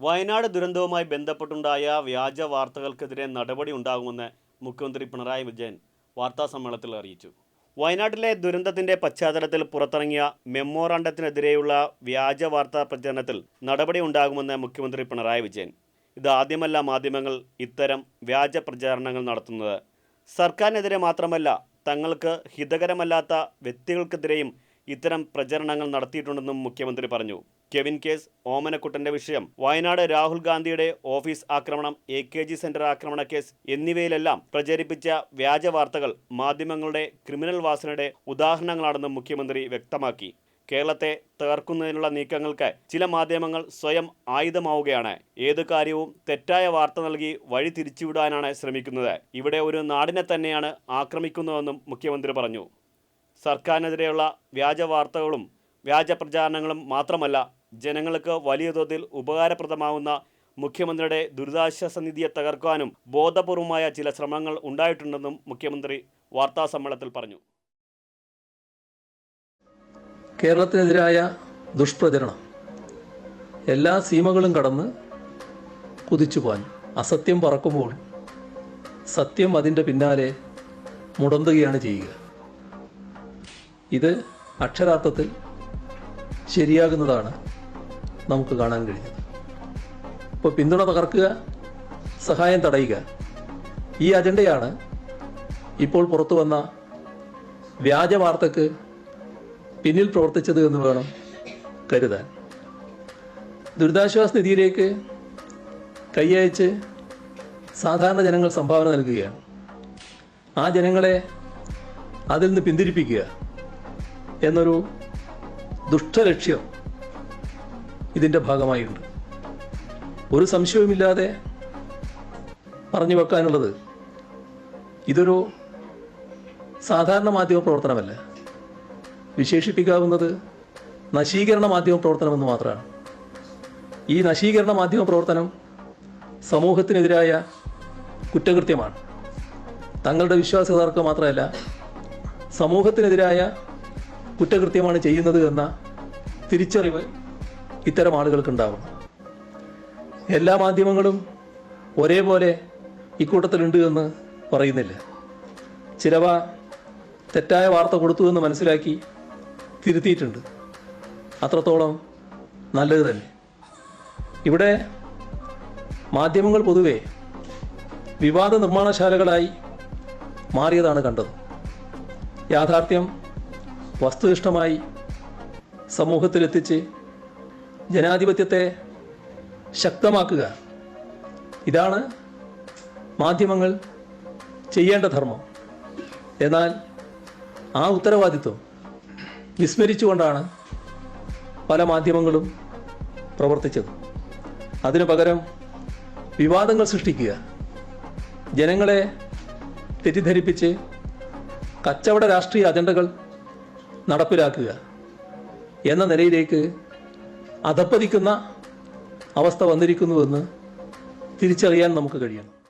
വയനാട് ദുരന്തവുമായി ബന്ധപ്പെട്ടുണ്ടായ വ്യാജ വാർത്തകൾക്കെതിരെ നടപടി ഉണ്ടാകുമെന്ന് മുഖ്യമന്ത്രി പിണറായി വിജയൻ വാർത്താസമ്മേളനത്തിൽ അറിയിച്ചു. വയനാട്ടിലെ ദുരന്തത്തിന്റെ പശ്ചാത്തലത്തിൽ പുറത്തിറങ്ങിയ മെമ്മോറാണ്ടത്തിനെതിരെയുള്ള വ്യാജ വാർത്താ പ്രചരണത്തിൽ നടപടി ഉണ്ടാകുമെന്ന് മുഖ്യമന്ത്രി പിണറായി വിജയൻ. ഇത് ആദ്യമല്ല മാധ്യമങ്ങൾ ഇത്തരം വ്യാജ പ്രചാരണങ്ങൾ നടത്തുന്നത്. സർക്കാരിനെതിരെ മാത്രമല്ല തങ്ങൾക്ക് ഹിതകരമല്ലാത്ത വ്യക്തികൾക്കെതിരെയും ഇത്തരം പ്രചരണങ്ങൾ നടത്തിയിട്ടുണ്ടെന്നും മുഖ്യമന്ത്രി പറഞ്ഞു. കെവിൻ കേസ് ഓമനക്കുട്ടന്റെ വിഷയം വയനാട് രാഹുൽ ഗാന്ധിയുടെ ഓഫീസ് ആക്രമണം എ കെ ജി സെന്റർ ആക്രമണ കേസ് എന്നിവയിലെല്ലാം പ്രചരിപ്പിച്ച വ്യാജ വാർത്തകൾ മാധ്യമങ്ങളുടെ ക്രിമിനൽ വാസനയുടെ ഉദാഹരണങ്ങളാണെന്നും മുഖ്യമന്ത്രി വ്യക്തമാക്കി. കേരളത്തെ തകർക്കുന്നതിനുള്ള നീക്കങ്ങൾക്ക് ചില മാധ്യമങ്ങൾ സ്വയം ആയുധമാവുകയാണ്. ഏത് കാര്യവും തെറ്റായ വാർത്ത നൽകി വഴി തിരിച്ചുവിടാനാണ് ശ്രമിക്കുന്നത്. ഇവിടെ ഒരു നാടിനെ തന്നെയാണ് ആക്രമിക്കുന്നതെന്നും മുഖ്യമന്ത്രി പറഞ്ഞു. സർക്കാരിനെതിരെയുള്ള വ്യാജ വാർത്തകളും വ്യാജ പ്രചാരണങ്ങളും മാത്രമല്ല ജനങ്ങൾക്ക് വലിയ തോതിൽ ഉപകാരപ്രദമാവുന്ന മുഖ്യമന്ത്രിയുടെ ദുരിതാശ്വാസ നിധിയെ തകർക്കാനും ബോധപൂർവമായ ചില ശ്രമങ്ങൾ ഉണ്ടായിട്ടുണ്ടെന്നും മുഖ്യമന്ത്രി വാർത്താസമ്മേളനത്തിൽ പറഞ്ഞു. കേരളത്തിനെതിരായ ദുഷ്പ്രചരണം എല്ലാ സീമകളും കടന്ന് കുതിച്ചു പാഞ്ഞു. അസത്യം പറക്കുമ്പോൾ സത്യം അതിന്റെ പിന്നാലെ മുടന്തുകയാണ് ചെയ്യുക. ഇത് അക്ഷരാർത്ഥത്തിൽ ശരിയാകുന്നതാണ് നമുക്ക് കാണാൻ കഴിയുന്നത്. ഇപ്പോൾ പിന്തുണ തകർക്കുക സഹായം തടയുക ഈ അജണ്ടയാണ് ഇപ്പോൾ പുറത്തു വന്ന വ്യാജ വാർത്തക്ക് പിന്നിൽ പ്രവർത്തിച്ചത് എന്ന് വേണം കരുതാൻ. ദുരിതാശ്വാസ നിധിയിലേക്ക് കൈയയച്ച് സാധാരണ ജനങ്ങൾ സംഭാവന നൽകുകയാണ്. ആ ജനങ്ങളെ അതിൽ നിന്ന് പിന്തിരിപ്പിക്കുക. എന്നൊരു ദുഷ്ടലക്ഷ്യം ഇതിന്റെ ഭാഗമായിട്ടുണ്ട്. ഒരു സംശയവുമില്ലാതെ പറഞ്ഞു വെക്കാനുള്ളത് ഇതൊരു സാധാരണ മാധ്യമ പ്രവർത്തനമല്ല. വിശേഷിപ്പിക്കാവുന്നത് നശീകരണ മാധ്യമ പ്രവർത്തനമെന്ന് മാത്രമാണ്. ഈ നശീകരണ മാധ്യമ പ്രവർത്തനം സമൂഹത്തിനെതിരായ കുറ്റകൃത്യമാണ്. തങ്ങളുടെ വിശ്വാസ്യതർക്ക് മാത്രമല്ല സമൂഹത്തിനെതിരായ കുറ്റകൃത്യമാണ് ചെയ്യുന്നത് എന്ന തിരിച്ചറിവ് ഇത്തരം ആളുകൾക്കുണ്ടാവണം എല്ലാ മാധ്യമങ്ങളും ഒരേപോലെ ഇക്കൂട്ടത്തിലുണ്ട് എന്ന് പറയുന്നില്ല. ചിലവ തെറ്റായ വാർത്ത കൊടുത്തു എന്ന് മനസ്സിലാക്കി തിരുത്തിയിട്ടുണ്ട്. അത്രത്തോളം നല്ലത് തന്നെ. ഇവിടെ മാധ്യമങ്ങൾ പൊതുവെ വിവാദ നിർമ്മാണശാലകളായി മാറിയതാണ് കണ്ടത്. യാഥാർത്ഥ്യം വസ്തുനിഷ്ഠമായി സമൂഹത്തിലെത്തിച്ച് ജനാധിപത്യത്തെ ശക്തമാക്കുക. ഇതാണ് മാധ്യമങ്ങൾ ചെയ്യേണ്ട ധർമ്മം. എന്നാൽ ആ ഉത്തരവാദിത്വം വിസ്മരിച്ചുകൊണ്ടാണ് പല മാധ്യമങ്ങളും പ്രവർത്തിച്ചത്. അതിനു പകരം വിവാദങ്ങൾ സൃഷ്ടിക്കുക. ജനങ്ങളെ തെറ്റിദ്ധരിപ്പിച്ച് കച്ചവട രാഷ്ട്രീയ അജണ്ടകൾ നടപ്പിലാക്കുക എന്ന നിലയിലേക്ക് അധപ്പതിക്കുന്ന അവസ്ഥ വന്നിരിക്കുന്നുവെന്ന് തിരിച്ചറിയാൻ നമുക്ക് കഴിയണം.